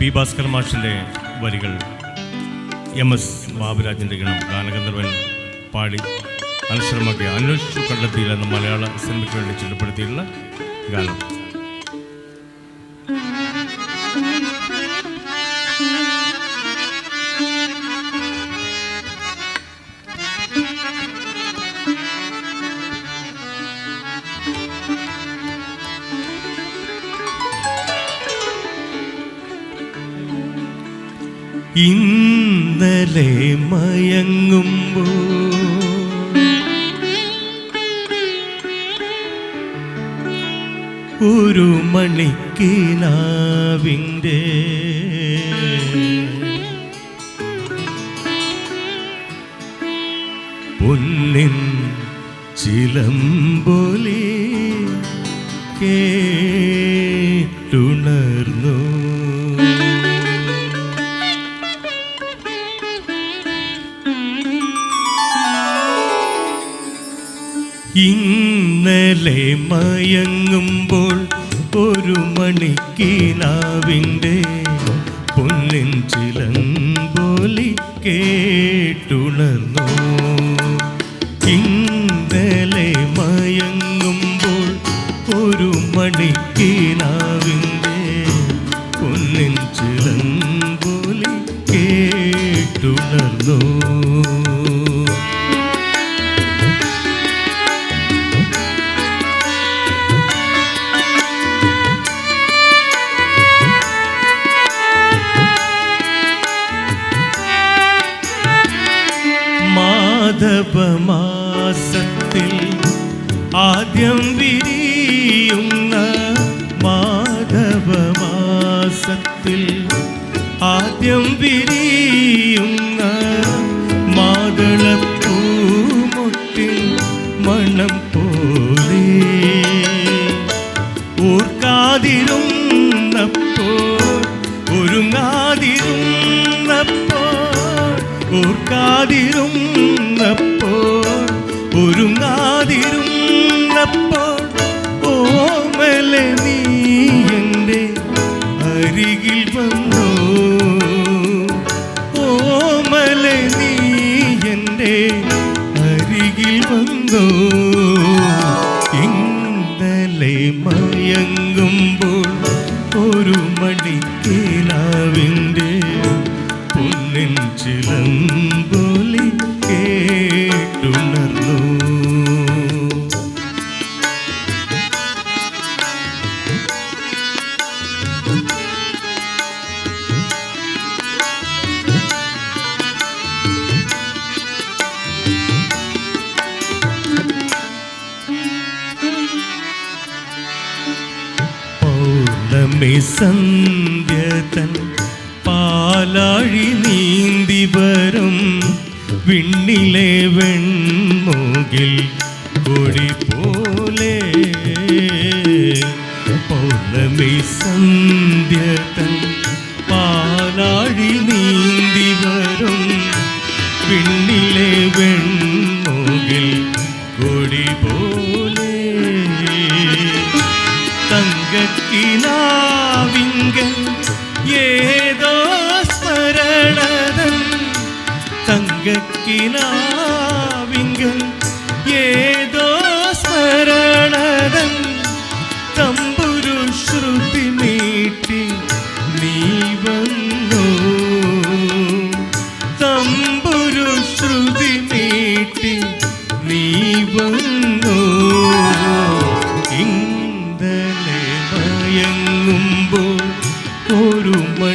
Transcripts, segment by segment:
P Bhaskar മാഷിന്റെ വരികൾ M S ബാബുരാജിന്റെ ഗണം ഗാനഗന്ധർവൻ പാടി അനശ്വരമാക്കിയ അന്വേഷിച്ചു കണ്ടെത്തിയില്ല എന്ന മലയാള സിനിമയ്ക്ക് വേണ്ടി ചിട്ടപ്പെടുത്തിയിട്ടുള്ള ഗാനം. ഇന്നലെ മയങ്ങുമ്പോ ഒരു മണിക്കിനാവിന്റെ പൊന്നിൻ ചിലമ്പൊലി കേട്ടുണർന്നു. ഇന്നലെ മയങ്ങുമ്പോൾ ഒരു മണിക്കിനാവിന്റെ പൊന്നിൻ ചിലങ്കോലി കേട്ടുണർന്നു. ഇന്നലെ മയങ്ങുമ്പോൾ ഒരു മണിക്കിനാവിന്റെ മാധവമാസത്തിൽ ആദ്യം വിരിയുന്ന മാധവമാസത്തിൽ ആദ്യം വിരിയുന്ന മാതളപ്പൂമൊട്ടിൽ ഓർക്കാതിരുന്നപ്പോൾ ഒരുങ്ങാതിരുന്നപ്പോൾ ഓമല നീ എന്റെ അരികിൽ വന്നു. ഓമല നീ എന്റെ അരികിൽ വന്നു. ഇന്നലെ മയങ്ങുമ്പോൾ ഒരു മണിക്കിനാവിന്റെ പൗർണമി സന്ധ്യതൻ പാലാഴി നീന്തി വരും. വിണ്ണിലെ വെൺമുകിൽ കൊടി പോലെ പൗർണമി സന്ധ്യതൻ പാലാഴി നീന്തി singing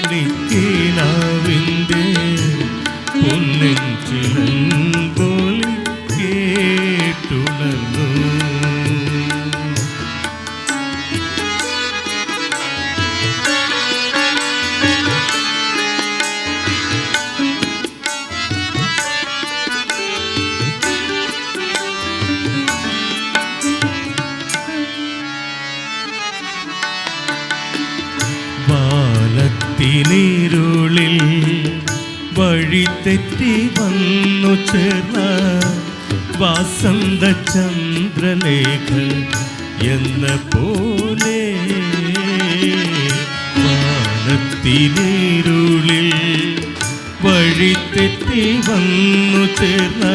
ഒരു മണിക്കിനാവിന്റെ പൊന്നിൻ വാനത്തിനിരുളിൽ വഴിതെറ്റി വന്നു ചേർന്ന വാസന്ത ചന്ദ്രലേഖ എന്ന പോലെ വഴി തെറ്റി വന്നു ചേർന്ന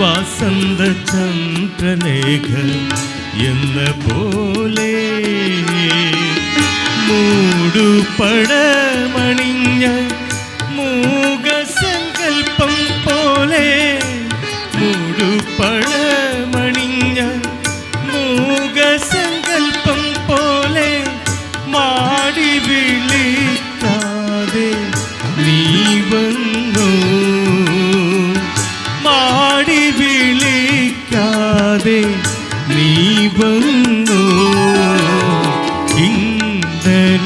വാസന്ത ചന്ദ്രലേഖ എന്ന പോലെ മൂടുപടമണിഞ്ഞ മൂകസങ്കൽപ്പം പോലെ മൂടുപടമണിഞ്ഞ മൂകസങ്കൽപ്പം പോലെ മാടി വിളിക്കാതെ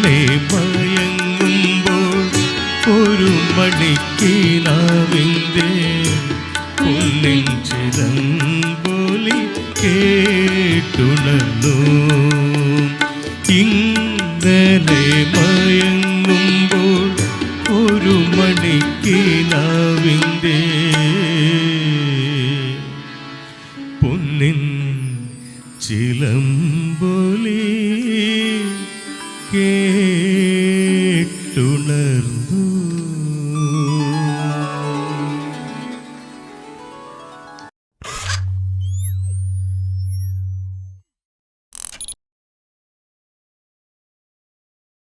ഇന്നലെ മയങ്ങുമ്പോൾ ഒരു മണിക്കിനാവിന്റെ പൊന്നിൻ ചിലമ്പൊലി കേട്ടുണർന്നു. ഇന്നലെ മയങ്ങുമ്പോൾ ഒരു മണിക്കിനാവിന്റെ പൊന്നിൻ ചിലമ്പൊലി